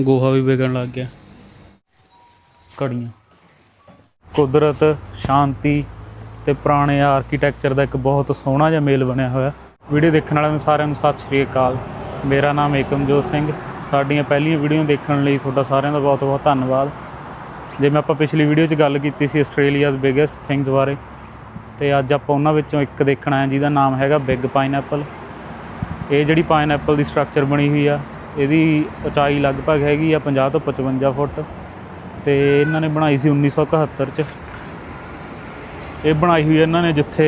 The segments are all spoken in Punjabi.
ਗੋਹਾ ਵੀ ਵਿਗਣ ਲੱਗ ਗਿਆ। ਘੜੀਆਂ। ਕੁਦਰਤ, ਸ਼ਾਂਤੀ ਤੇ ਪੁਰਾਣੇ ਆਰਕੀਟੈਕਚਰ ਦਾ ਇੱਕ ਬਹੁਤ ਸੋਹਣਾ ਜਿਹਾ ਮੇਲ ਬਣਿਆ ਹੋਇਆ। ਵੀਡੀਓ ਦੇਖਣ ਵਾਲਿਆਂ ਨੂੰ ਸਾਰਿਆਂ ਨੂੰ ਸਤਿ ਸ਼੍ਰੀ ਅਕਾਲ। ਮੇਰਾ ਨਾਮ ਏਕਮਜੋਤ ਸਿੰਘ। ਸਾਡੀਆਂ ਪਹਿਲੀਆਂ ਵੀਡੀਓ ਦੇਖਣ ਲਈ ਤੁਹਾਡਾ ਸਾਰਿਆਂ ਦਾ ਬਹੁਤ ਬਹੁਤ ਧੰਨਵਾਦ ਜਿਵੇਂ ਆਪਾਂ ਪਿਛਲੀ ਵੀਡੀਓ 'ਚ ਗੱਲ ਕੀਤੀ ਸੀ ਆਸਟ੍ਰੇਲੀਆਜ਼ ਬਿਗੇਸਟ ਥਿੰਗਸ ਬਾਰੇ, ਤੇ ਅੱਜ ਆਪਾਂ ਉਹਨਾਂ ਵਿੱਚੋਂ ਇੱਕ ਦੇਖਣ ਆਏ ਜਿਹਦਾ ਨਾਮ ਹੈਗਾ ਬਿਗ ਪਾਈਨਐਪਲ ਇਹ ਜਿਹੜੀ ਪਾਈਨਐਪਲ ਦੀ ਸਟਰਕਚਰ ਬਣੀ ਹੋਈ ਆ ਇਹਦੀ ਉਚਾਈ ਲਗਭਗ ਹੈਗੀ ਆ 50 ਤੋਂ 55 ਫੁੱਟ ਤੇ ਇਹਨਾਂ ਨੇ ਬਣਾਈ ਸੀ 1971 ਚ। ਇਹ ਬਣਾਈ ਹੋਈ ਇਹਨਾਂ ਨੇ ਜਿੱਥੇ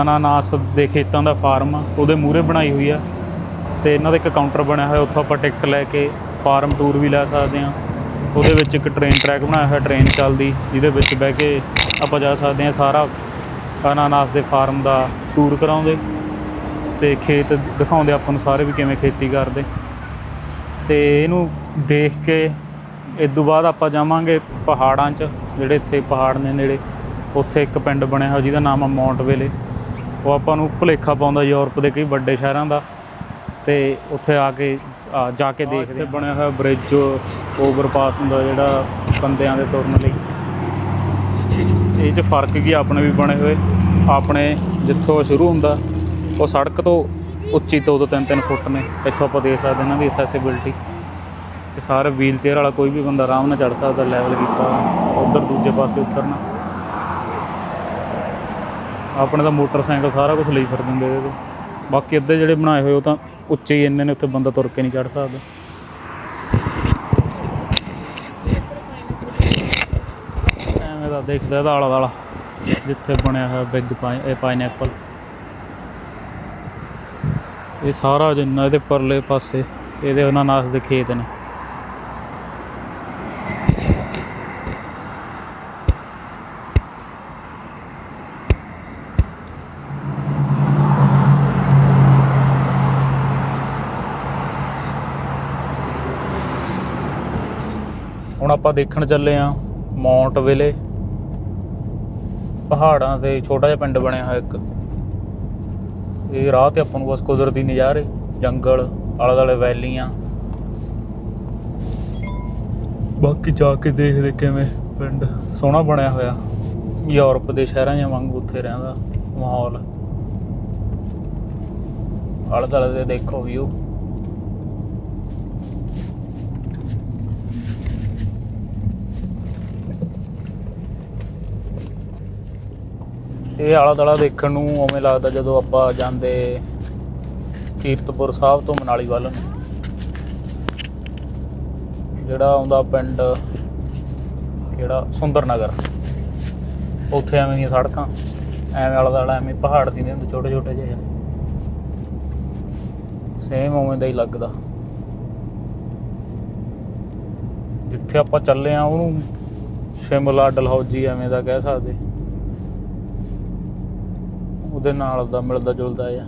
ਅਨਾਨਾਸ ਦੇ ਖੇਤਾਂ ਦਾ ਫਾਰਮ ਆ, ਉਹਦੇ ਮੂਹਰੇ ਬਣਾਈ ਹੋਈ ਆ ਤੇ ਇਹਨਾਂ ਦਾ ਇੱਕ ਕਾਊਂਟਰ ਬਣਿਆ ਹੋਇਆ, ਉੱਥੋਂ ਆਪਾਂ ਟਿਕਟ ਲੈ ਕੇ ਫਾਰਮ ਟੂਰ ਵੀ ਲੈ ਸਕਦੇ ਆ ਉਹਦੇ ਵਿੱਚ ਇੱਕ ਟ੍ਰੇਨ ਟਰੈਕ ਬਣਾਇਆ ਹੋਇਆ, ਟ੍ਰੇਨ ਚੱਲਦੀ, ਜਿਹਦੇ ਵਿੱਚ ਬਹਿ ਕੇ ਆਪਾਂ ਜਾ ਸਕਦੇ ਆ ਸਾਰਾ ਅਨਾਨਾਸ ਦੇ ਫਾਰਮ ਦਾ ਟੂਰ ਕਰਾਉਂਦੇ ਤੇ ਖੇਤ ਦਿਖਾਉਂਦੇ ਆਪਾਂ ਨੂੰ ਸਾਰੇ ਵੀ ਕਿਵੇਂ ਖੇਤੀ ਕਰਦੇ। ਤੇ ਇਹਨੂੰ ਦੇਖ ਕੇ ਇਸ ਤੋਂ ਬਾਅਦ ਆਪਾਂ ਜਾਵਾਂਗੇ ਪਹਾੜਾਂ 'ਚ ਜਿਹੜੇ ਇੱਥੇ ਪਹਾੜ ਨੇ ਨੇੜੇ। ਉੱਥੇ ਇੱਕ ਪਿੰਡ ਬਣਿਆ ਹੋਇਆ ਜਿਹਦਾ ਨਾਮ ਆ ਮਾਉਂਟ ਵੇਲੇ। ਉਹ ਆਪਾਂ ਨੂੰ ਭੁਲੇਖਾ ਪਾਉਂਦਾ ਯੂਰਪ ਦੇ ਕਈ ਵੱਡੇ ਸ਼ਹਿਰਾਂ ਦਾ। ਤੇ ਉੱਥੇ ਆ ਕੇ ਜਾ ਕੇ ਦੇਖਦੇ ਹਾਂ। ਬਣਿਆ ਹੋਇਆ ਬ੍ਰਿਜ ਓਵਰਪਾਸ ਹੁੰਦਾ ਜਿਹੜਾ ਬੰਦਿਆਂ ਦੇ ਤੁਰਨ ਲਈ। ਇਹ 'ਚ ਫ਼ਰਕ ਕੀ ਆਪਣੇ ਵੀ ਬਣੇ ਹੋਏ। ਆਪਣੇ ਜਿੱਥੋਂ ਸ਼ੁਰੂ ਹੁੰਦਾ ਉਹ ਸੜਕ ਤੋਂ ਉੱਚੀ ਦੋ ਤੋਂ ਤਿੰਨ ਤਿੰਨ ਫੁੱਟ ਨੇ, ਇੱਥੋਂ ਆਪਾਂ ਦੇਖ ਸਕਦੇ ਇਹਨਾਂ ਦੀ ਐਕਸੈਸਿਬਿਲਟੀ ਇਹ ਸਾਰੇ ਵੀਲ ਚੇਅਰ ਵਾਲਾ ਕੋਈ ਵੀ ਬੰਦਾ ਆਰਾਮ ਨਾਲ ਚੜ ਸਕਦਾ ਲੈਵਲ ਕੀਤਾ ਉਧਰ ਦੂਜੇ ਪਾਸੇ ਉਤਰਨਾ। ਆਪਣੇ ਤਾਂ ਮੋਟਰਸਾਈਕਲ ਸਾਰਾ ਕੁਝ ਲਈ ਫਿਰ ਦਿੰਦੇ ਇਹਦੇ ਤੇ। ਬਾਕੀ ਅੱਧੇ ਜਿਹੜੇ ਬਣਾਏ ਹੋਏ ਉਹ ਤਾਂ ਉੱਚੇ ਹੀ ਇੰਨੇ ਨੇ, ਉੱਥੇ ਬੰਦਾ ਤੁਰ ਕੇ ਨਹੀਂ ਚੜ ਸਕਦਾ। ਐਵੇਂ ਦਾ ਦੇਖਦਾ ਇਹਦਾ ਆਲਾ ਦਾਲਾ ਜਿੱਥੇ ਬਣਿਆ ਹੋਇਆ ਬਿਗ ਪਾਈ ਪਾਈਨਐਪਲ ਇਹ ਸਾਰਾ ਜਿੰਨਾ ਇਹਦੇ ਪਰਲੇ ਪਾਸੇ, ਇਹਦੇ ਉਹਨਾਂ ਨਾਸ ਦੇ ਖੇਤ ਨੇ। ਹੁਣ ਆਪਾਂ ਦੇਖਣ ਚੱਲੇ ਆ ਮਾਉਂਟ ਵਿਲੇ। ਪਹਾੜਾਂ ਤੇ ਛੋਟਾ ਜਿਹਾ ਪਿੰਡ ਬਣਿਆ ਹੋਇਆ ਇੱਕ। ਇਹ ਰਾਹ ਤੇ ਆਪਾਂ ਨੂੰ ਬਸ ਕੁਦਰਤੀ ਨਜ਼ਾਰੇ, ਜੰਗਲ ਆਲੇ ਦੁਆਲੇ ਵੈਲੀਆਂ। ਬਾਕੀ ਜਾ ਕੇ ਦੇਖਦੇ ਕਿਵੇਂ ਪਿੰਡ ਸੋਹਣਾ ਬਣਿਆ ਹੋਇਆ। ਯੂਰਪ ਦੇ ਸ਼ਹਿਰਾਂ ਜਾਂ ਵਾਂਗੂ ਉੱਥੇ ਰਹਿੰਦਾ ਮਾਹੌਲ। ਆਲੇ ਦੁਆਲੇ ਦੇ ਦੇਖੋ ਵਿਊ ਇਹ ਆਲਾ ਦਾਲਾ ਦੇਖਣ ਨੂੰ ਉਵੇਂ ਲੱਗਦਾ ਜਦੋਂ ਆਪਾਂ ਜਾਂਦੇ ਕੀਰਤਪੁਰ ਸਾਹਿਬ ਤੋਂ ਮਨਾਲੀ ਵੱਲ ਨੂੰ। ਜਿਹੜਾ ਆਉਂਦਾ ਪਿੰਡ, ਕਿਹੜਾ? ਸੁੰਦਰ ਨਗਰ ਉੱਥੇ ਐਵੇਂ ਦੀਆਂ ਸੜਕਾਂ, ਐਵੇਂ ਆਲਾ ਦਾਲਾ ਐਵੇਂ ਪਹਾੜ ਦੀ ਹੁੰਦੇ ਛੋਟੇ ਛੋਟੇ ਜਿਹੇ। ਨੇ ਸੇਮ ਉਵੇਂ ਦਾ ਹੀ ਲੱਗਦਾ। ਜਿੱਥੇ ਆਪਾਂ ਚੱਲੇ ਆ, ਉਹਨੂੰ ਸ਼ਿਮਲਾ, ਡਲਹੌਜੀ ਐਵੇਂ ਦਾ ਕਹਿ ਸਕਦੇ। ਉਹਦੇ ਨਾਲ ਦਾ ਮਿਲਦਾ ਜੁਲਦਾ ਆ।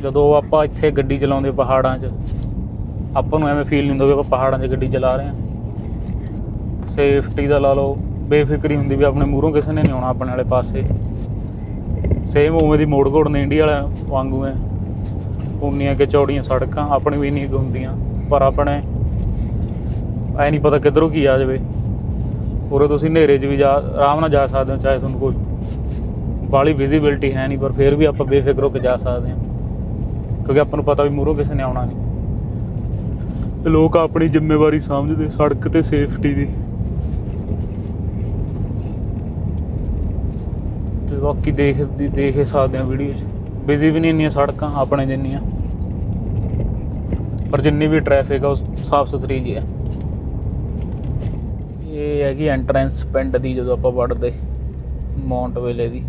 ਜਦੋਂ ਆਪਾਂ ਇੱਥੇ ਗੱਡੀ ਚਲਾਉਂਦੇ ਪਹਾੜਾਂ 'ਚ, ਆਪਾਂ ਨੂੰ ਐਵੇਂ ਫੀਲ ਨਹੀਂ ਹੁੰਦਾ ਵੀ ਆਪਾਂ ਪਹਾੜਾਂ 'ਚ ਗੱਡੀ ਚਲਾ ਰਹੇ ਹਾਂ। ਸੇਫਟੀ ਦਾ ਲਾ ਲਓ। ਬੇਫਿਕਰੀ ਹੁੰਦੀ ਵੀ ਆਪਣੇ ਮੂਹਰੋਂ ਕਿਸੇ ਨੇ ਨਹੀਂ ਆਉਣਾ ਆਪਣੇ ਵਾਲੇ ਪਾਸੇ। ਸੇਮ ਉਵੇਂ ਦੀ ਮੋੜ ਘੋੜ ਨੇ ਇੰਡੀਆ ਵਾਲਿਆਂ ਵਾਂਗੂ ਐ। ਉਨੀਆਂ ਕਿ ਚੌੜੀਆਂ ਸੜਕਾਂ ਆਪਣੀ ਵੀ ਨਹੀਂ ਹੁੰਦੀਆਂ, ਪਰ ਆਪਣੇ ਐ ਨਹੀਂ ਪਤਾ ਕਿੱਧਰੋਂ ਕੀ ਆ ਜਾਵੇ। ਉਰੇ ਤੁਸੀਂ ਹਨੇਰੇ 'ਚ ਵੀ ਜਾ, ਆਰਾਮ ਨਾਲ ਜਾ ਸਕਦੇ ਹੋ, ਚਾਹੇ ਤੁਹਾਨੂੰ ਕੋਈ ਬਾਲੀ ਵਿਜ਼ਿਬਿਲਟੀ ਹੈ ਨਹੀਂ, ਪਰ ਫਿਰ ਵੀ ਆਪਾਂ ਬੇਫਿਕਰ ਹੋ ਕੇ ਜਾ ਸਕਦੇ ਹਾਂ। ਕਿਉਂਕਿ ਆਪਾਂ ਨੂੰ ਪਤਾ ਵੀ ਮੂਹਰੋਂ ਕਿਸੇ ਨੇ ਆਉਣਾ ਨਹੀਂ। ਲੋਕ ਆਪਣੀ ਜ਼ਿੰਮੇਵਾਰੀ ਸਮਝਦੇ, ਸੜਕ ਤੇ ਸੇਫਟੀ ਦੀ। ਬਾਕੀ ਦੇਖ ਦੇਖ ਹੀ ਸਕਦੇ ਆ ਵੀਡੀਓ 'ਚ। ਬਿਜ਼ੀ ਵੀ ਨਹੀਂ ਇੰਨੀਆਂ ਸੜਕਾਂ, ਆਪਣੇ ਜਿੰਨੀਆਂ। ਪਰ ਜਿੰਨੀ ਵੀ ਟ੍ਰੈਫਿਕ ਆ, ਉਹ ਸਾਫ਼ ਸੁਥਰੀ ਜੀ ਹੈ ਇਹ ਹੈਗੀ ਐਂਟਰੈਂਸ ਪਿੰਡ ਦੀ, ਜਦੋਂ ਆਪਾਂ ਵੜਦੇ ਮਾਉਂਟ ਵੇਲੇ ਦੀ।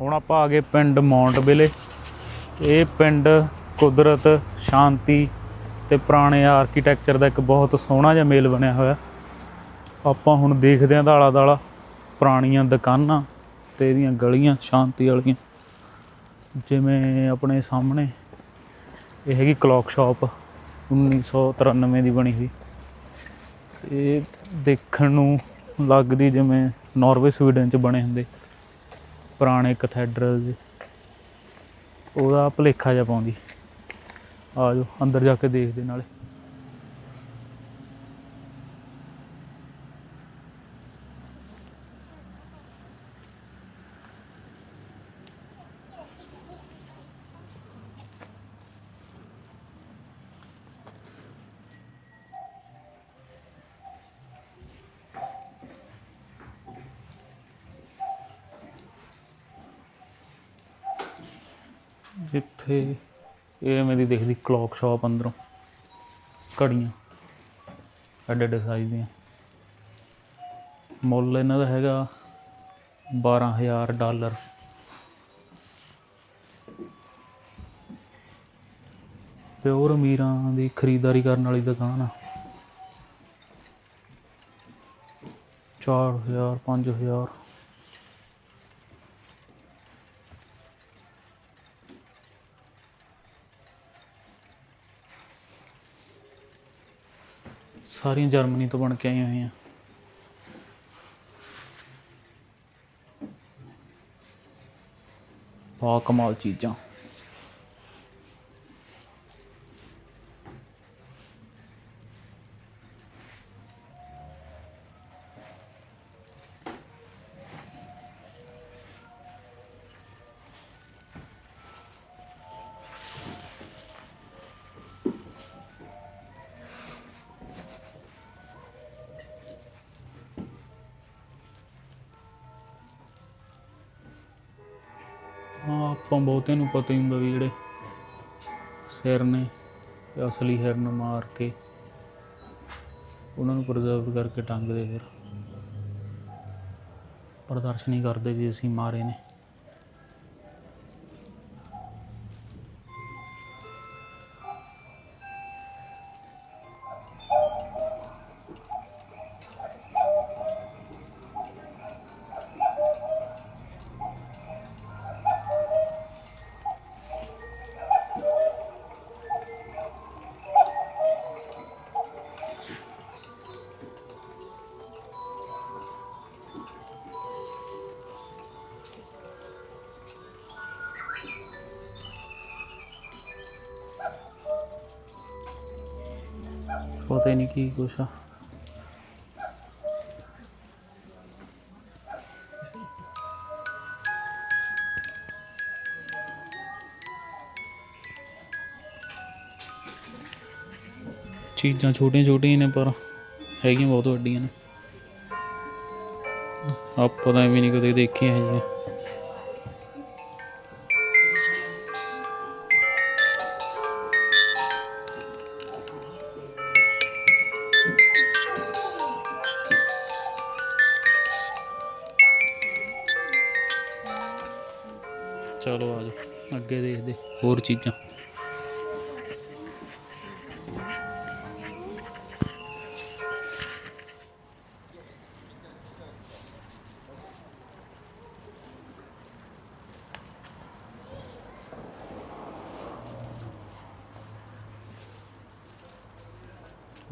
ਹੁਣ ਆਪਾਂ ਆ ਗਏ ਪਿੰਡ ਮਾਉਂਟ ਵੇਲੇ। ਇਹ ਪਿੰਡ ਕੁਦਰਤ, ਸ਼ਾਂਤੀ ਤੇ ਪੁਰਾਣੇ ਆਰਕੀਟੈਕਚਰ ਦਾ ਇੱਕ ਬਹੁਤ ਸੋਹਣਾ ਜਿਹਾ ਮੇਲ ਬਣਿਆ ਹੋਇਆ। ਆਪਾਂ ਹੁਣ ਦੇਖਦੇ ਆਂ ਦਾਲਾ ਦਾਲਾ, ਪੁਰਾਣੀਆਂ ਦੁਕਾਨਾਂ ਤੇ ਇਹਦੀਆਂ ਗਲੀਆਂ, ਸ਼ਾਂਤੀ ਵਾਲੀਆਂ। ਜਿਵੇਂ ਆਪਣੇ ਸਾਹਮਣੇ, ਇਹ ਹੈਗੀ ਕਲੌਕ ਸ਼ਾਪ 1993 ਦੀ ਬਣੀ ਹੋਈ ਇਹ ਦੇਖਣ ਨੂੰ ਲੱਗਦੀ ਜਿਵੇਂ ਨਾਰਵੇ ਸਵੀਡਨ ਚ ਬਣੇ ਹੁੰਦੇ। ਪੁਰਾਣੇ ਕੈਥੇਡਰਲ ਜਿਹੇ ਉਹਦਾ ਭੁਲੇਖਾ ਜਿਹਾ ਪਾਉਂਦੀ। ਆ ਜਾਓ, ਅੰਦਰ ਜਾ ਕੇ ਦੇਖਦੇ ਨਾਲੇ। ਜਿੱਥੇ ਇਹ ਮੇਰੀ ਦੇਖਦੀ ਕਲੌਕ ਸ਼ਾਪ ਅੰਦਰੋਂ। ਘੜੀਆਂ। ਐਡੇ ਐਡੇ ਸਾਈਜ਼ ਦੀਆਂ। ਮੁੱਲ ਇਹਨਾਂ ਦਾ ਹੈਗਾ 12000 ਡਾਲਰ। ਪਿਓਰ ਅਮੀਰਾਂ ਦੀ ਖਰੀਦਦਾਰੀ ਕਰਨ ਵਾਲੀ ਦੁਕਾਨ ਆ। 4000 5000 ਸਾਰੀਆਂ ਜਰਮਨੀ ਤੋਂ ਬਣ ਕੇ ਆਈਆਂ ਹੋਈਆਂ। ਬਾ ਕਮਾਲ ਚੀਜ਼ਾਂ। ਆਪਾਂ ਬਹੁਤਿਆਂ ਨੂੰ ਪਤਾ ਹੀ ਹੁੰਦਾ ਵੀ ਜਿਹੜੇ ਸਿਰ ਨੇ ਤੇ ਅਸਲੀ ਹਿਰਨ ਮਾਰ ਕੇ ਉਹਨਾਂ ਨੂੰ ਪ੍ਰੀਜ਼ਰਵ ਕਰਕੇ ਟੰਗਦੇ ਫਿਰ। ਪ੍ਰਦਰਸ਼ਨੀ ਕਰਦੇ ਵੀ ਅਸੀਂ ਮਾਰੇ ਨੇ। ਪਤਾ ਹੀ ਨਹੀਂ ਕੀ ਕੁਛ ਆ। ਚੀਜ਼ਾਂ ਛੋਟੀਆਂ ਛੋਟੀਆਂ ਨੇ, ਪਰ ਹੈਗੀਆਂ ਬਹੁਤ ਵੱਡੀਆਂ ਨੇ। ਆਪਾਂ ਤਾਂ ਐਵੇਂ ਨਹੀਂ ਕਦੇ ਦੇਖੀਆਂ ਹੈਗੀਆਂ। ਚੀਜ਼ਾਂ।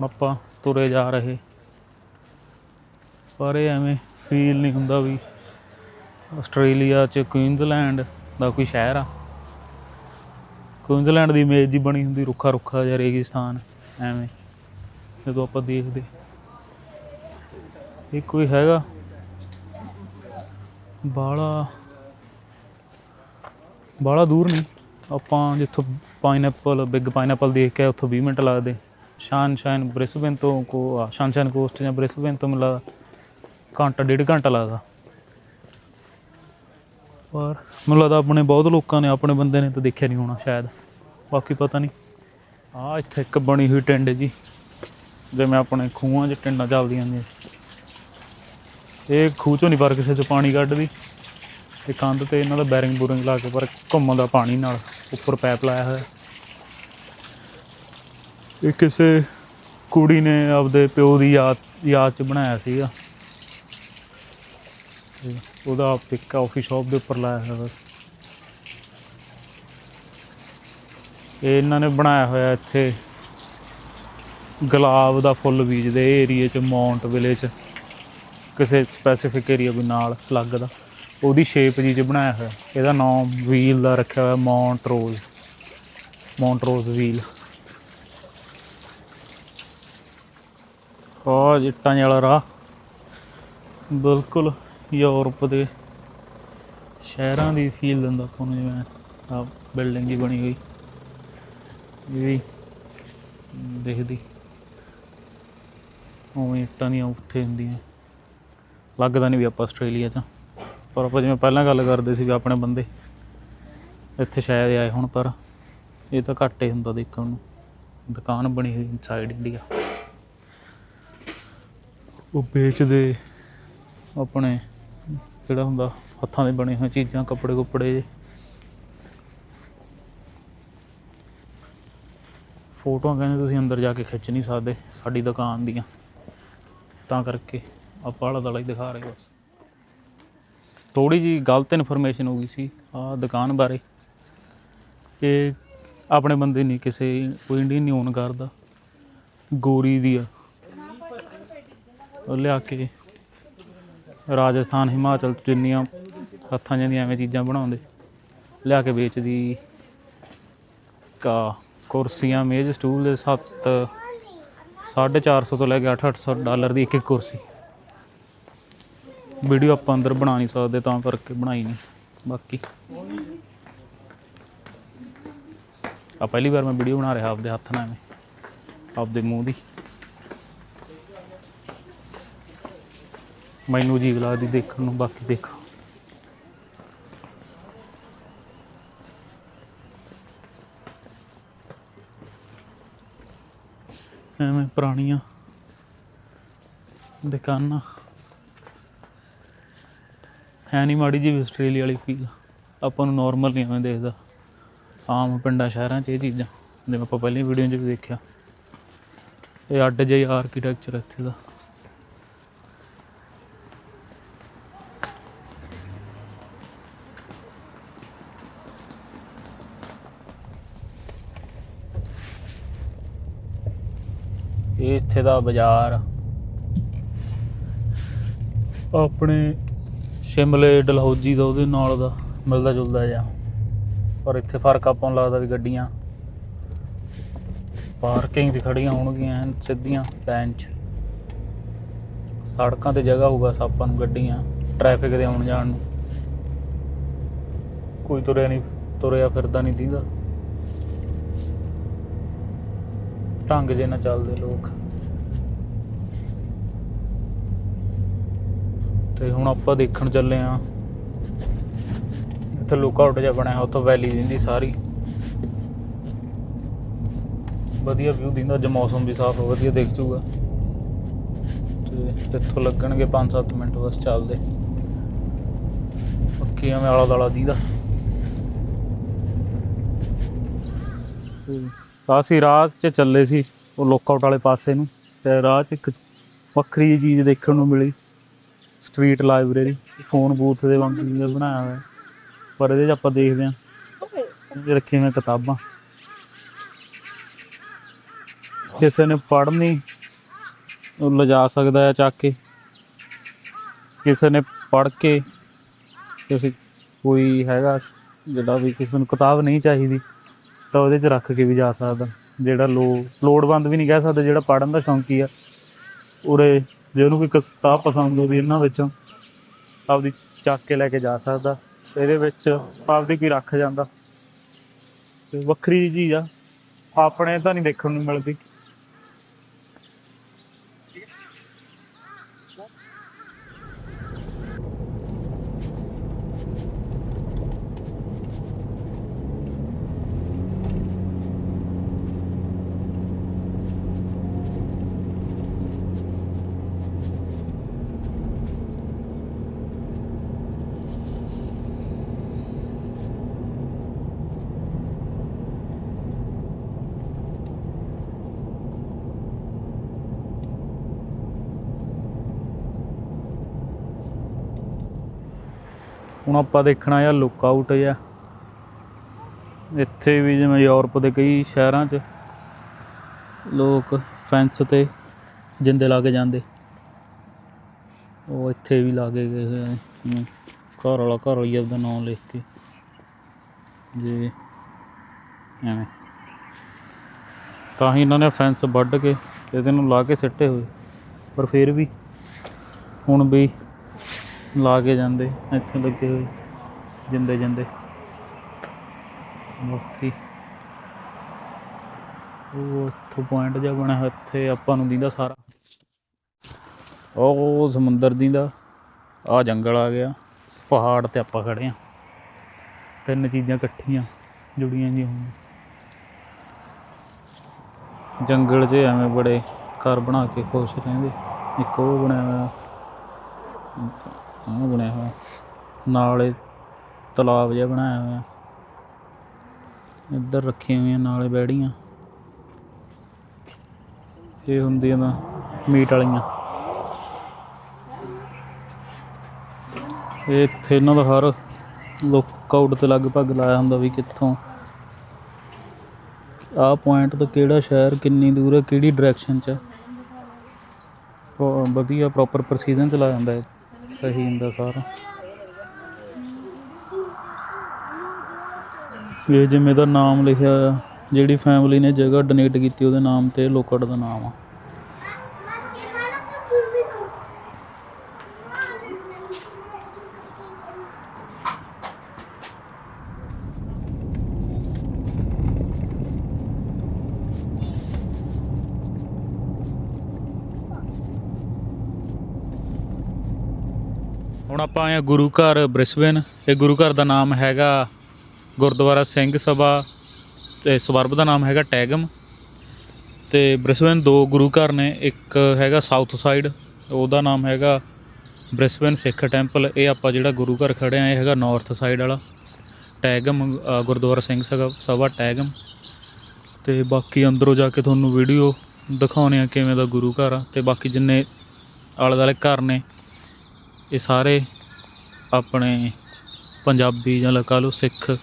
ਆਪਾਂ ਤੁਰੇ ਜਾ ਰਹੇ। ਪਰ ਇਹ ਐਵੇਂ ਫੀਲ ਨਹੀਂ ਹੁੰਦਾ ਵੀ ਆਸਟ੍ਰੇਲੀਆ ਚ ਕੁਇਨਜ਼ਲੈਂਡ ਦਾ ਕੋਈ ਸ਼ਹਿਰ ਆ। ਕੁਇਨਜ਼ਲੈਂਡ ਦੀ ਇਮੇਜ ਜੀ ਬਣੀ ਹੁੰਦੀ, ਰੁੱਖਾ ਰੁੱਖਾ ਜਿਹਾ ਰੇਗਿਸਤਾਨ, ਐਵੇਂ। ਜਦੋਂ ਆਪਾਂ ਦੇਖਦੇ। ਇਹ ਕੋਈ ਹੈਗਾ। ਬਾਲਾ ਬਾਲਾ ਦੂਰ ਨਹੀਂ। ਆਪਾਂ ਜਿੱਥੋਂ ਪਾਈਨਐਪਲ ਬਿਗ ਪਾਈਨਐਪਲ ਦੇਖ ਕੇ ਉੱਥੋਂ 20 ਮਿੰਟ ਲੱਗਦੇ। ਸ਼ਾਨ ਸ਼ਾਨ ਬ੍ਰਿਸਬਨ ਤੋਂ ਕੋ ਸ਼ਾਨ ਸ਼ਾਨ ਕੋਸਟ ਜਾਂ ਬ੍ਰਿਸਬਨ ਤੋਂ ਮਿਲਾ ਘੰਟਾ, ਡੇਢ ਘੰਟਾ ਲੱਗਦਾ। ਪਰ ਮੈਨੂੰ ਲੱਗਦਾ ਆਪਣੇ ਬਹੁਤ ਲੋਕਾਂ ਨੇ, ਆਪਣੇ ਬੰਦੇ ਨੇ ਤਾਂ ਦੇਖਿਆ ਨਹੀਂ ਹੋਣਾ ਸ਼ਾਇਦ। ਬਾਕੀ ਪਤਾ ਨਹੀਂ। ਆ ਇੱਥੇ ਇੱਕ ਬਣੀ ਹੋਈ ਟਿੰਡ ਜੀ, ਜਿਵੇਂ ਆਪਣੇ ਖੂਹਾਂ 'ਚ ਟਿੰਡਾਂ ਚੱਲਦੀਆਂ ਨੇ। ਇਹ ਖੂਹ ਚੋਂ ਨਹੀਂ ਪਰ ਕਿਸੇ 'ਚ ਪਾਣੀ ਕੱਢਦੀ। ਤੇ ਕੰਧ ਤੇ ਇਹਨਾਂ ਦਾ ਬੈਰਿੰਗ ਬੂਰਿੰਗ ਲਾ ਕੇ ਪਰ ਘੁੰਮਣ ਦਾ ਪਾਣੀ ਨਾਲ ਉੱਪਰ ਪਾਈਪ ਲਾਇਆ ਹੋਇਆ। ਇਹ ਕਿਸੇ ਕੁੜੀ ਨੇ ਆਪਦੇ ਪਿਓ ਦੀ ਯਾਦ ਯਾਦ 'ਚ ਬਣਾਇਆ ਸੀਗਾ। ਉਹਦਾ ਪਿਕ ਕਾਫੀ ਸ਼ਾਪ ਦੇ ਉੱਪਰ ਲਾਇਆ ਹੋਇਆ ਬਸ। ਇਹ ਇਹਨਾਂ ਨੇ ਬਣਾਇਆ ਹੋਇਆ ਇੱਥੇ। ਗੁਲਾਬ ਦਾ ਫੁੱਲ ਬੀਜਦੇ ਏਰੀਏ ਚ ਮਾਉਂਟ ਵਿਲੇ ਚ। ਕਿਸੇ ਸਪੈਸੀਫਿਕ ਏਰੀਆ ਕੋਈ ਨਾਲ ਲੱਗਦਾ। ਉਹਦੀ ਸ਼ੇਪ ਜੀ ਚ ਬਣਾਇਆ ਹੋਇਆ। ਇਹਦਾ ਨਾਮ ਵੀਲ ਦਾ ਰੱਖਿਆ ਹੋਇਆ mount rose. Mount rose wheel ਆ ਜੱਟਾਂ ਵਾਲਾ ਰਾਹ। ਬਿਲਕੁਲ। ਯੂਰਪ ਦੇ? ਸ਼ਹਿਰਾਂ ਦੀ ਫੀਲ ਦਿੰਦਾ ਆਪਾਂ ਨੂੰ ਜਿਵੇਂ ਆ ਬਿਲਡਿੰਗ ਜੀ ਬਣੀ ਹੋਈ। ਇਹ ਵੀ ਦੇਖਦੀ। ਉਵੇਂ ਇੱਟਾਂ ਦੀਆਂ ਉੱਥੇ ਹੁੰਦੀਆਂ। ਲੱਗਦਾ ਨਹੀਂ ਵੀ ਆਪਾਂ ਆਸਟ੍ਰੇਲੀਆ 'ਚ ਪਰ ਆਪਾਂ ਜਿਵੇਂ ਪਹਿਲਾਂ ਗੱਲ ਕਰਦੇ ਸੀ ਵੀ ਆਪਣੇ ਬੰਦੇ ਇੱਥੇ ਸ਼ਾਇਦ ਆਏ ਹੁਣ, ਪਰ ਇਹ ਤਾਂ ਘੱਟ ਹੀ ਹੁੰਦਾ ਦੇਖਣ ਨੂੰ। ਦੁਕਾਨ ਬਣੀ ਹੋਈ ਇਨਸਾਈਡ ਇੰਡੀਆ ਉਹ ਵੇਚਦੇ ਆਪਣੇ ਜਿਹੜਾ ਹੁੰਦਾ, ਹੱਥਾਂ ਦੇ ਬਣੇ ਹੋਏ ਚੀਜ਼ਾਂ, ਕੱਪੜੇ ਕੁੱਪੜੇ ਫੋਟੋਆਂ ਕਹਿੰਦੇ ਤੁਸੀਂ ਅੰਦਰ ਜਾ ਕੇ ਖਿੱਚ ਨਹੀਂ ਸਕਦੇ, ਸਾਡੀ ਦੁਕਾਨ ਦੀਆਂ। ਤਾਂ ਕਰਕੇ ਆਪਾਂ ਆਲਾ ਦੁਆਲਾ ਹੀ ਦਿਖਾ ਰਹੇ ਬਸ। ਥੋੜੀ ਜੀ ਗਲਤ ਇਨਫੋਰਮੇਸ਼ਨ ਹੋ ਗਈ ਸੀ ਆ ਦੁਕਾਨ ਬਾਰੇ। ਇਹ ਆਪਣੇ ਬੰਦੇ ਨਹੀਂ ਕਿਸੇ, ਕੋਈ ਇੰਡੀਅਨ ਨਹੀਂ ਓਨ ਕਰਦਾ। ਗੋਰੀ ਦੀ ਆ। ਲਿਆ ਕੇ ਰਾਜਸਥਾਨ, ਹਿਮਾਚਲ ਤੋਂ ਜਿੰਨੀਆਂ ਹੱਥਾਂ ਜਾਂਦੀਆਂ ਐਵੇਂ ਚੀਜ਼ਾਂ ਬਣਾਉਂਦੇ। ਲਿਆ ਕੇ ਵੇਚਦੀ ਕਾ ਕੁਰਸੀਆਂ, ਮੇਜ਼, ਸਟੂਲ ਦੇ 7 450 ਤੋਂ ਲੈ ਕੇ 8-800 ਡਾਲਰ ਦੀ ਇੱਕ ਇੱਕ ਕੁਰਸੀ। ਵੀਡੀਓ ਆਪਾਂ ਅੰਦਰ ਬਣਾ ਨਹੀਂ ਸਕਦੇ, ਤਾਂ ਕਰਕੇ ਬਣਾਈ ਨਹੀਂ। ਬਾਕੀ ਆ ਪਹਿਲੀ ਵਾਰ ਮੈਂ ਵੀਡੀਓ ਬਣਾ ਰਿਹਾ ਆਪਦੇ ਹੱਥ ਨਾਲ ਐਵੇਂ, ਆਪਦੇ ਮੂੰਹ ਦੀ। ਮੈਨੂੰ ਜੀ ਲੱਗਦੀ ਦੇਖਣ ਨੂੰ, ਬਾਕੀ ਦੇਖੋ। ਐਵੇਂ ਪੁਰਾਣੀਆਂ ਦੁਕਾਨਾਂ। ਹੈ ਨਹੀਂ ਮਾੜੀ ਜੀ ਆਸਟ੍ਰੇਲੀਆ ਵਾਲੀ ਫੀਲ ਆਪਾਂ ਨੂੰ ਨਾਰਮਲ ਨਹੀਂ ਐਵੇਂ ਦੇਖਦਾ। ਆਮ ਪਿੰਡਾਂ, ਸ਼ਹਿਰਾਂ 'ਚ ਇਹ ਚੀਜ਼ਾਂ। ਜਿਵੇਂ ਆਪਾਂ ਪਹਿਲੀ ਵੀਡੀਓ 'ਚ ਵੀ ਦੇਖਿਆ। ਇਹ ਅੱਡ ਜਿਹਾ ਆਰਕੀਟੈਕਚਰ ਇੱਥੇ ਦਾ ਇਹ ਇੱਥੇ ਦਾ ਬਾਜ਼ਾਰ। ਆਪਣੇ ਸ਼ਿਮਲੇ ਡਲਹੌਜੀ ਦਾ, ਉਹਦੇ ਨਾਲ ਦਾ ਮਿਲਦਾ ਜੁਲਦਾ ਜਾ ਪਰ ਇੱਥੇ ਫ਼ਰਕ ਆਪਾਂ ਨੂੰ ਲੱਗਦਾ ਵੀ ਗੱਡੀਆਂ ਪਾਰਕਿੰਗ 'ਚ ਖੜੀਆਂ ਹੋਣਗੀਆਂ, ਸਿੱਧੀਆਂ ਲਾਈਨ 'ਚ। ਸੜਕਾਂ ਤੇ ਜਗ੍ਹਾ ਹੋਊਗਾ ਬਸ ਆਪਾਂ ਨੂੰ ਗੱਡੀਆਂ ਟ੍ਰੈਫਿਕ ਦੇ ਆਉਣ ਜਾਣ ਨੂੰ। ਕੋਈ ਤੁਰਿਆ ਨਹੀਂ, ਤੁਰਿਆ ਫਿਰਦਾ ਨਹੀਂ ਦੀਦਾ। ਢੰਗ ਜੇ ਨਾਲ ਚੱਲਦੇ ਲੋਕ। ਤੇ ਹੁਣ ਆਪਾਂ ਦੇਖਣ ਚੱਲੇ ਆ। ਇੱਥੇ ਲੁੱਕਆਊਟ ਜਿਹਾ ਬਣਿਆ ਉੱਥੋਂ ਵੈਲੀ ਦਿੰਦੀ ਸਾਰੀ। ਵਧੀਆ ਵਿਊ ਦਿੰਦਾ ਜੇ ਮੌਸਮ ਵੀ ਸਾਫ਼ ਵਧੀਆ ਦੇਖ ਜੂਗਾ। ਤੇ ਇੱਥੋਂ ਲੱਗਣਗੇ 5-7 ਮਿੰਟ, ਬਸ ਚੱਲਦੇ। ਪੱਕੀ ਐਵੇਂ ਆਲਾ ਦਾਲਾ ਦੀਦਾ। ਅਸੀਂ ਰਾਹ 'ਚ ਚੱਲੇ ਸੀ, ਉਹ ਲੋਕਆਊਟ ਵਾਲੇ ਪਾਸੇ ਨੂੰ, ਤੇ ਰਾਹ 'ਚ ਇੱਕ ਵੱਖਰੀ ਜਿਹੀ ਚੀਜ਼ ਦੇਖਣ ਨੂੰ ਮਿਲੀ। ਸਟਰੀਟ ਲਾਇਬ੍ਰੇਰੀ, ਫੋਨ ਬੂਥ ਦੇ ਵਾਂਗ ਬਣਾਇਆ ਹੋਇਆ। ਪਰ ਇਹਦੇ 'ਚ ਆਪਾਂ ਦੇਖਦੇ ਹਾਂ। ਰੱਖੀਆਂ ਹੋਈਆਂ ਕਿਤਾਬਾਂ। ਕਿਸੇ ਨੇ ਪੜ੍ਹਨੀ, ਉਹ ਲਿਜਾ ਸਕਦਾ ਹੈ ਚੱਕ ਕੇ। ਕਿਸੇ ਨੇ ਪੜ੍ਹ ਕੇ, ਕਿਸੇ ਕੋਈ ਹੈਗਾ ਜਿਹੜਾ ਵੀ ਕਿਸੇ ਨੂੰ ਕਿਤਾਬ ਨਹੀਂ ਚਾਹੀਦੀ, ਤਾਂ ਉਹਦੇ 'ਚ ਰੱਖ ਕੇ ਵੀ ਜਾ ਸਕਦਾ। ਜਿਹੜਾ ਲੋ, ਲੋੜਵੰਦ ਵੀ ਨਹੀਂ ਕਹਿ ਸਕਦੇ, ਜਿਹੜਾ ਪੜ੍ਹਨ ਦਾ ਸ਼ੌਂਕੀ ਆ। ਉਰੇ ਜੇ ਉਹਨੂੰ ਕੋਈ ਕਿਤਾਬ ਪਸੰਦ ਹੋਵੇ ਇਹਨਾਂ ਵਿੱਚੋਂ, ਆਪਦੀ ਚੱਕ ਕੇ ਲੈ ਕੇ ਜਾ ਸਕਦਾ। ਇਹਦੇ ਵਿੱਚ ਆਪਦੀ ਕੀ ਰੱਖ ਜਾਂਦਾ। ਤੇ ਵੱਖਰੀ ਚੀਜ਼ ਆ। ਆਪਣੇ ਤਾਂ ਨਹੀਂ ਦੇਖਣ ਨੂੰ ਮਿਲਦੀ। ਹੁਣ ਆਪਾਂ ਦੇਖਣਾ ਆ ਲੁੱਕ ਆਊਟ ਆ ਇੱਥੇ ਵੀ ਜਿਵੇਂ ਯੂਰਪ ਦੇ ਕਈ ਸ਼ਹਿਰਾਂ 'ਚ ਲੋਕ ਫੈਂਸ ਤੇ ਜਿੰਦੇ ਲਾ ਕੇ ਜਾਂਦੇ। ਉਹ ਇੱਥੇ ਵੀ ਲਾ ਕੇ ਗਏ ਹੋਏ ਆ। ਘਰ ਵਾਲਾ ਘਰ ਵਾਲੀ ਆਪਦਾ ਨਾਮ ਲਿਖ ਕੇ। ਜੇ ਐਵੇਂ। ਤਾਂ ਹੀ ਇਹਨਾਂ ਨੇ ਫੈਂਸ ਵੱਢ ਕੇ ਇਹਦੇ ਨੂੰ ਲਾ ਕੇ ਸਿੱਟੇ ਹੋਏ। ਪਰ ਫਿਰ ਵੀ ਹੁਣ ਵੀ ਲਾ ਕੇ ਜਾਂਦੇ, ਇੱਥੇ ਲੱਗੇ ਹੋਏ, ਜਿੰਦੇ ਜਿੰਦੇ। ਬਾਕੀ ਉਹ ਇੱਥੋਂ ਪੁਆਇੰਟ ਜਿਹਾ ਬਣਿਆ ਹੋਇਆ, ਇੱਥੇ ਆਪਾਂ ਨੂੰ ਦਿੰਦਾ ਸਾਰਾ। ਉਹ ਸਮੁੰਦਰ ਦਿੰਦਾ ਆ ਜੰਗਲ ਆ ਗਿਆ, ਪਹਾੜ ਤੇ ਆਪਾਂ ਖੜੇ ਆ ਤਿੰਨ ਚੀਜ਼ਾਂ ਇਕੱਠੀਆਂ, ਜੁੜੀਆਂ ਜਿਹੀਆਂ ਹੋਈਆਂ। ਜੰਗਲ 'ਚ ਐਵੇਂ ਬੜੇ ਘਰ ਬਣਾ ਕੇ ਖੁਸ਼ ਰਹਿੰਦੇ, ਇੱਕ ਉਹ ਬਣਿਆ ਹੋਇਆ। ਆਹ ਬਣਿਆ ਹੋਇਆ। ਨਾਲੇ ਤਲਾਬ ਜਿਹਾ ਬਣਾਇਆ ਹੋਇਆ। ਇੱਧਰ ਰੱਖੀਆਂ ਹੋਈਆਂ, ਨਾਲੇ ਬੈੜੀਆਂ। ਇਹ ਹੁੰਦੀਆਂ ਤਾਂ ਮੀਟ ਵਾਲੀਆਂ। ਇਹ ਇੱਥੇ ਇਹਨਾਂ ਦਾ ਹਰ ਲੁੱਕ ਤੇ ਲਗਭਗ ਲਾਇਆ ਹੁੰਦਾ ਵੀ ਕਿੱਥੋਂ। ਆਹ ਪੁਆਇੰਟ ਤੋਂ ਕਿਹੜਾ ਸ਼ਹਿਰ, ਕਿੰਨੀ ਦੂਰ ਹੈ, ਕਿਹੜੀ ਡਾਇਰੈਕਸ਼ਨ 'ਚ। ਪ੍ਰੋ- ਵਧੀਆ ਪ੍ਰੋਪਰ ਪ੍ਰੋਸੀਜਰ ਚਲਾਇਆ ਜਾਂਦਾ ਹੈ ਸਹੀ ਹੁੰਦਾ ਸਾਰਾ। ਇਹ ਜਿਵੇਂ ਦਾ ਨਾਮ ਲਿਖਿਆ ਆ, ਜਿਹੜੀ ਫੈਮਿਲੀ ਨੇ ਜਗ੍ਹਾ ਡੋਨੇਟ ਕੀਤੀ, ਉਹਦੇ ਨਾਮ ਤੇ ਲੋਕੜ ਦਾ ਨਾਮ ਆ। ਹੁਣ ਆਪਾਂ ਆਏ ਹਾਂ ਗੁਰੂ ਘਰ ਬ੍ਰਿਸਬਨ। ਇਹ ਗੁਰੂ ਘਰ ਦਾ ਨਾਮ ਹੈਗਾ ਗੁਰਦੁਆਰਾ ਸਿੰਘ ਸਭਾ ਤੇ ਸਵਰਬ ਦਾ ਨਾਮ ਹੈਗਾ ਟੈਗਮ। ਤੇ ਬ੍ਰਿਸਬਨ ਦੋ ਗੁਰੂ ਘਰ ਨੇ, ਇੱਕ ਹੈਗਾ ਸਾਊਥ ਸਾਈਡ ਉਹਦਾ ਨਾਮ ਹੈਗਾ ਬ੍ਰਿਸਬਨ ਸਿੱਖ ਟੈਂਪਲ ਇਹ ਆਪਾਂ ਜਿਹੜਾ ਗੁਰੂ ਘਰ ਖੜੇ ਆ ਇਹ ਹੈਗਾ ਨਾਰਥ ਸਾਈਡ ਵਾਲਾ। ਟੈਗਮ ਗੁਰਦੁਆਰਾ ਸਿੰਘ ਸਭਾ ਸਭਾ ਟੈਗਮ। ਤੇ ਬਾਕੀ ਅੰਦਰੋਂ ਜਾ ਕੇ ਤੁਹਾਨੂੰ ਵੀਡੀਓ ਦਿਖਾਉਣੇ ਆ ਕਿਵੇਂ ਦਾ ਗੁਰੂ ਘਰ ਆ। ਤੇ ਬਾਕੀ ਜਿੰਨੇ ਆਲੇ ਦੁਆਲੇ ਘਰ ਨੇ ਇਹ ਸਾਰੇ ਆਪਣੇ ਪੰਜਾਬੀ ਜਾਂ ਲਗਾ ਲਓ ਸਿੱਖ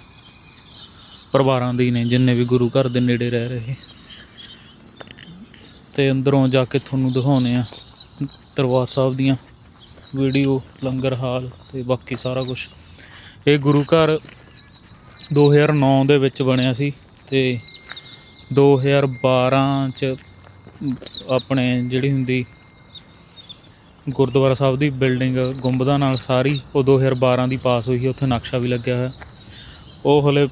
ਪਰਿਵਾਰਾਂ ਦੇ ਨੇ, ਜਿੰਨੇ ਵੀ ਗੁਰੂ ਘਰ ਦੇ ਨੇੜੇ ਰਹਿ ਰਹੇ। ਤੇ ਅੰਦਰੋਂ ਜਾ ਕੇ ਤੁਹਾਨੂੰ ਦਿਖਾਉਣੇ ਆ ਦਰਬਾਰ ਸਾਹਿਬ ਦੀਆਂ ਵੀਡੀਓ, ਲੰਗਰ ਹਾਲ ਤੇ ਬਾਕੀ ਸਾਰਾ ਕੁਝ ਇਹ ਗੁਰੂ ਘਰ 2009 ਦੇ ਵਿੱਚ ਬਣਿਆ ਸੀ ਤੇ 2012 ਚ ਆਪਣੇ ਜਿਹੜੀ ਹੁੰਦੀ ਗੁਰਦੁਆਰਾ ਸਾਹਿਬ ਦੀ ਬਿਲਡਿੰਗ ਗੁੰਬਦਾਂ ਨਾਲ ਸਾਰੀ, ਉਹ 2012 ਦੀ ਪਾਸ ਹੋਈ ਹੈ ਉੱਥੇ ਨਕਸ਼ਾ ਵੀ ਲੱਗਿਆ ਹੋਇਆ। ਉਹ ਹਲੇ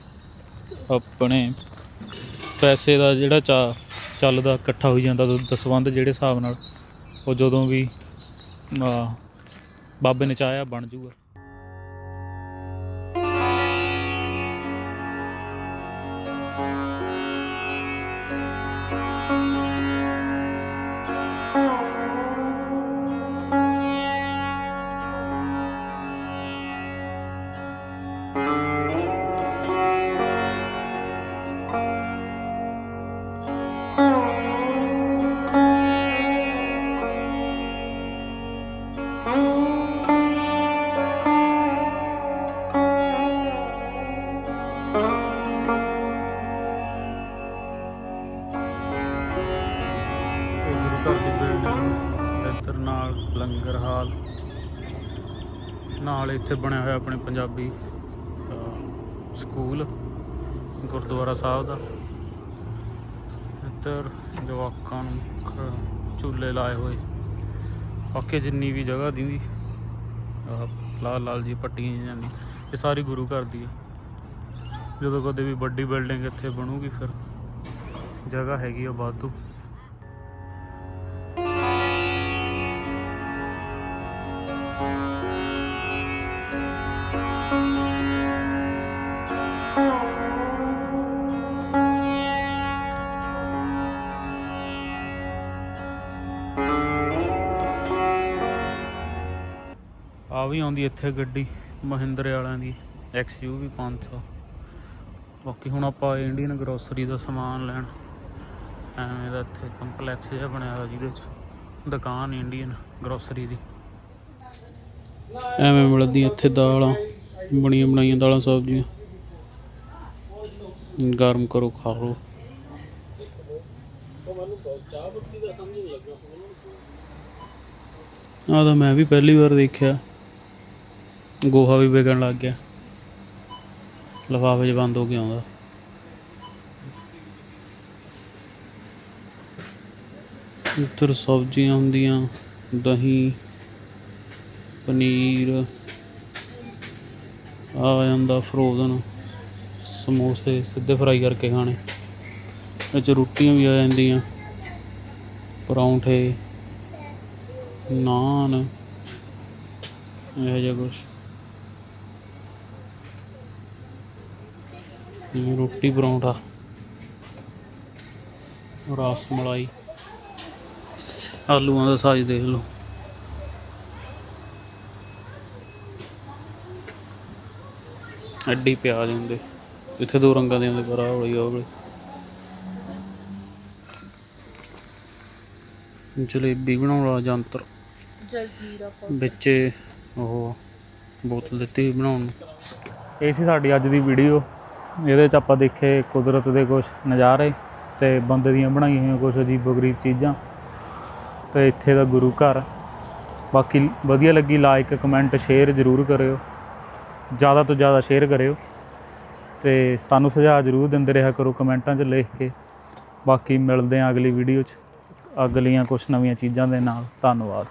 ਆਪਣੇ ਪੈਸੇ ਦਾ ਜਿਹੜਾ ਚਾ, ਚੱਲਦਾ, ਇਕੱਠਾ ਹੋਈ ਜਾਂਦਾ, ਦ- ਦਸਵੰਧ ਜਿਹੜੇ ਹਿਸਾਬ ਨਾਲ, ਉਹ ਜਦੋਂ ਵੀ ਬਾਬੇ ਨੇ ਚਾਹਿਆ ਬਣ ਜੂਗਾ। ਇੱਥੇ ਬਣਿਆ ਹੋਇਆ ਆਪਣੇ ਪੰਜਾਬੀ ਸਕੂਲ, ਗੁਰਦੁਆਰਾ ਸਾਹਿਬ ਦਾ। ਇੱਧਰ ਜਵਾਕਾਂ ਨੂੰ ਝੂਲੇ ਲਾਏ ਹੋਏ। ਬਾਕੀ ਜਿੰਨੀ ਵੀ ਜਗ੍ਹਾ ਦੀਂਦੀ ਲਾਲ ਲਾਲ ਜੀ ਪੱਟੀਆਂ ਜਾਂਦੀ ਇਹ ਸਾਰੀ ਗੁਰੂ ਘਰ ਦੀ ਹੈ ਜਦੋਂ ਕਦੇ ਵੀ ਵੱਡੀ ਬਿਲਡਿੰਗ ਇੱਥੇ ਬਣੂਗੀ ਫਿਰ ਜਗ੍ਹਾ ਹੈਗੀ ਆ ਵਾਧੂ। ਆ ਵੀ ਆਉਂਦੀ ਇੱਥੇ ਗੱਡੀ ਮਹਿੰਦਰ ਵਾਲਿਆਂ ਦੀ XUV 500 ਬਾਕੀ ਹੁਣ ਆਪਾਂ ਇੰਡੀਅਨ ਗਰੋਸਰੀ ਦਾ ਸਮਾਨ ਲੈਣ। ਐਵੇਂ ਦਾ ਇੱਥੇ ਕੰਪਲੈਕਸ ਜਿਹਾ ਬਣਿਆ ਹੋਇਆ ਜਿਹਦੇ 'ਚ ਦੁਕਾਨ ਇੰਡੀਅਨ ਗਰੋਸਰੀ ਦੀ। ਐਵੇਂ ਮਿਲਦੀ ਇੱਥੇ ਦਾਲਾਂ, ਬਣੀਆਂ ਬਣਾਈਆਂ ਦਾਲਾਂ ਸਬਜ਼ੀਆਂ। ਗਰਮ ਕਰੋ, ਖਾ ਲਓ। ਆ ਤਾਂ ਮੈਂ ਵੀ ਪਹਿਲੀ ਵਾਰ ਦੇਖਿਆ। ਗੋਹਾ ਵੀ ਵਿਕਣ ਲੱਗ ਗਿਆ। ਲਿਫਾਫੇ 'ਚ ਬੰਦ ਹੋ ਕੇ ਆਉਂਦਾ। ਇੱਧਰ ਸਬਜ਼ੀਆਂ ਹੁੰਦੀਆਂ, ਦਹੀਂ, ਪਨੀਰ, ਆ ਜਾਂਦਾ ਫਰੋਜ਼ਨ, ਸਮੋਸੇ ਸਿੱਧੇ ਫਰਾਈ ਕਰਕੇ ਖਾਣੇ। ਇਹ 'ਚ ਰੋਟੀਆਂ ਵੀ ਆ ਜਾਂਦੀਆਂ, ਪਰੌਂਠੇ, ਨਾਨ, ਇਹੋ ਜਿਹਾ ਕੁਛ। ਇਹ ਰੋਟੀ ਪਰੌਂਠਾ ਰਸ ਮਲਾਈ। ਆਲੂਆਂ ਦਾ ਸਾਈਜ਼ ਦੇਖ ਲਓ। ਐਡੀ ਪਿਆਜ਼ ਹੁੰਦੇ। ਇੱਥੇ ਦੋ ਰੰਗਾਂ ਦੇ ਹੁੰਦੇ ਪਰ ਆਹ ਵਾਲੀ ਆਹ ਵਾਲੀ। ਜਲੇਬੀ ਬਣਾਉਣ ਵਾਲਾ ਯੰਤਰ ਜਲਜੀਰਾ ਵਿੱਚ ਉਹ ਬੋਤਲ ਦਿੱਤੀ ਹੋਈ ਬਣਾਉਣ ਨੂੰ। ਇਹ ਸੀ ਸਾਡੀ ਅੱਜ ਦੀ ਵੀਡੀਓ ਇਹਦੇ 'ਚ ਆਪਾਂ ਦੇਖੇ ਕੁਦਰਤ ਦੇ ਕੁਝ ਨਜ਼ਾਰੇ ਤੇ ਬੰਦੇ ਦੀਆਂ ਬਣਾਈਆਂ ਹੋਈਆਂ ਕੁਝ ਅਜੀਬੋ-ਗਰੀਬ ਚੀਜ਼ਾਂ। ਤੇ ਇੱਥੇ ਦਾ ਗੁਰੂ ਘਰ। ਬਾਕੀ ਵਧੀਆ ਲੱਗੀ ਲਾਈਕ ਕਮੈਂਟ ਸ਼ੇਅਰ ਜ਼ਰੂਰ ਕਰਿਓ। ਜ਼ਿਆਦਾ ਤੋਂ ਜ਼ਿਆਦਾ ਸ਼ੇਅਰ ਕਰਿਓ। ਤੇ ਸਾਨੂੰ ਸੁਝਾਅ ਜ਼ਰੂਰ ਦਿੰਦੇ ਰਿਹਾ ਕਰੋ ਕਮੈਂਟਾਂ 'ਚ ਲਿਖ ਕੇ। ਬਾਕੀ ਮਿਲਦੇ ਹਾਂ ਅਗਲੀ ਵੀਡੀਓ 'ਚ। ਅਗਲੀਆਂ ਕੁਝ ਨਵੀਆਂ ਚੀਜ਼ਾਂ ਦੇ ਨਾਲ। ਧੰਨਵਾਦ।